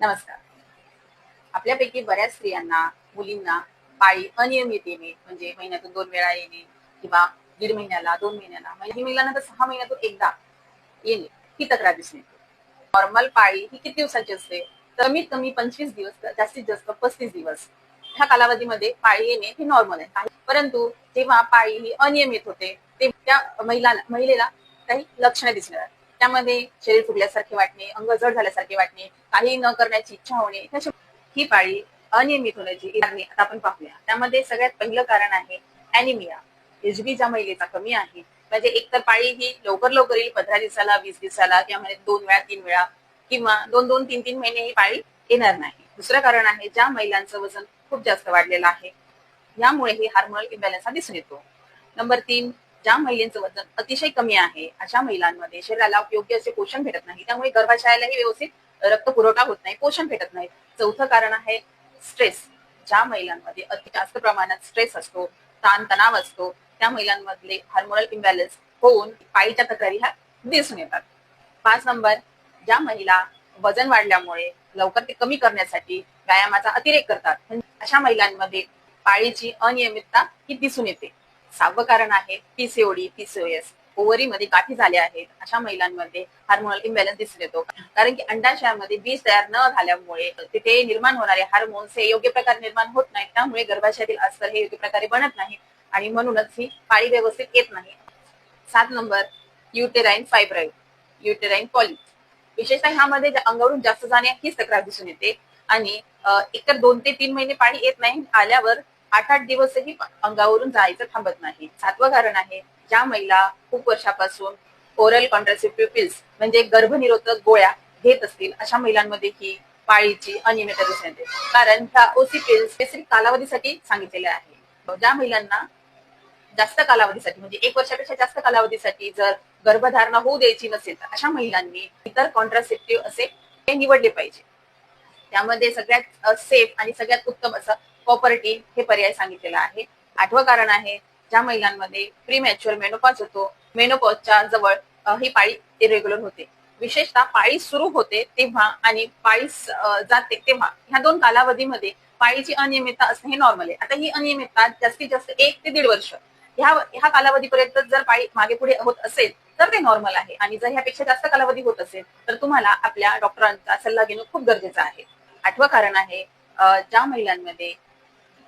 नमस्कार. आपल्यापैकी बऱ्याच स्त्रियांना मुलींना पाळी अनियमित येणे म्हणजे महिन्यातून दोन वेळा येणे किंवा दीड महिन्याला दोन महिन्याला म्हणजे तर सहा महिन्यातून एकदा येणे ही तक्रार दिसून येते. नॉर्मल पाळी ही किती दिवसाची असते? कमीत कमी पंचवीस दिवस जास्तीत जास्त पस्तीस दिवस. ह्या कालावधीमध्ये पाळी येणे हे नॉर्मल आहे. परंतु जेव्हा पाळी ही अनियमित होते ते त्या महिला महिलेला काही लक्षणे दिसणार त्यामध्ये शरीर फुगल्यासारखे वाटणे अंग जड झाल्यासारखे वाटणे काही न करण्याची इच्छा होणे ही पाळी अनियमित होण्याची कारणे आता आपण पाहूया. त्यामध्ये सगळ्यात पहिलं कारण आहे अॅनिमिया एचबी ज्या महिलेचा कमी आहे. म्हणजे एकतर पाळी ही लवकर लवकर येईल पंधरा दिवसाला वीस दिवसाला किंवा म्हणजे दोन वेळा तीन वेळा किंवा दोन दोन तीन तीन महिने ही पाळी येणार नाही. दुसरं कारण आहे ज्या महिलांचं वजन खूप जास्त वाढलेलं आहे यामुळे ही हार्मोनल इम्बॅलन्स हा दिसून येतो. नंबर तीन ज्या महिलेचं वजन अतिशय कमी आहे अशा महिलांमध्ये शरीराला योग्य असे पोषण भेटत नाही. त्यामुळे गर्भाशयालाही व्यवस्थित रक्त पुरवठा होत नाही पोषण भेटत नाही. चौथं कारण आहे स्ट्रेस ज्या महिलांमध्ये अति जास्त प्रमाणात स्ट्रेस असतो ताण तणाव असतो त्या महिलांमधले हार्मोनल इम्बॅलन्स होऊन पाळीच्या तक्रारी ह्या दिसून येतात. पाच नंबर ज्या महिला वजन वाढल्यामुळे लवकर ते कमी करण्यासाठी व्यायामाचा अतिरेक करतात. अशा महिलांमध्ये पाळीची अनियमितता ही दिसून येते. सहावं कारण आहे पीसीओडी पीसीओएस ओव्हरीमध्ये गाठी झाल्या आहेत अशा महिलांमध्ये हार्मोनल इम्बॅलन्स दिसून येतो. कारण की अंडाशयामध्ये बीज तयार न झाल्यामुळे तिथे निर्माण होणारे हार्मोन्स हे योग्य प्रकारे निर्माण होत नाहीत. त्यामुळे गर्भाशयातील अस्तर हे योग्य प्रकारे बनत नाही आणि म्हणूनच ही पाळी व्यवस्थित येत नाही. सात number uterine fibroid uterine polyp विशेषतः ह्यामध्ये अंगावरून जास्त जाणे हीच तक्रार दिसून येते. आणि एकतर दोन ते तीन महिने पाणी येत नाही आल्यावर आठ आठ दिवसही अंगावरून जायचं थांबत नाही. सातवं कारण आहे ज्या महिला खूप वर्षापासून ओरल कॉन्ट्रासेप्टिव्ह पिल्स म्हणजे गर्भनिरोधक गोळ्या घेत असतील अशा महिलांमध्ये ही पाळीची अनियमितता दिसून येते. कारण ह्या ओसी पिल्स स्पेसिफिक कालावधीसाठी सांगितलेल्या आहे ज्या महिलांना जास्त कालावधीसाठी म्हणजे एक वर्षापेक्षा जास्त कालावधीसाठी जर गर्भधारणा होऊ द्यायची नसेल तर अशा महिलांनी इतर कॉन्ट्रासेप्टिव्ह असे ते निवडले पाहिजे. त्यामध्ये सगळ्यात सेफ आणि सगळ्यात उत्तम असं प्रॉपर्टी हे पर्याय सांगितलेला आहे. आठवं कारण आहे ज्या महिलांमध्ये प्री मॅच्युअर मेनोपॉज होतो मेनोपॉजच्या जवळ ही पाळी इरेग्युलर होते. विशेषतः पाळी सुरू होते तेव्हा आणि पाळी जाते तेव्हा. ह्या दोन कालावधीमध्ये पाळीची अनियमितता असणे हे नॉर्मल आहे. आता ही अनियमितता जास्तीत जास्त एक ते दीड वर्ष. ह्या ह्या कालावधीपर्यंत जर पाळी मागे पुढे होत असेल तर ते नॉर्मल आहे. आणि जर ह्यापेक्षा जास्त कालावधी होत असेल तर तुम्हाला आपल्या डॉक्टरांचा सल्ला घेणं खूप गरजेचं आहे. आठवं कारण आहे ज्या महिलांमध्ये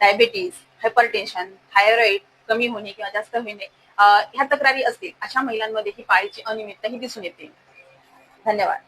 डायबिटीज हायपरटेन्शन थायरॉइड कमी होणे किंवा जास्त होणे ह्या तक्रारी असतील अशा महिलांमध्ये ही पाळीची अनियमितता ही दिसून येते. धन्यवाद.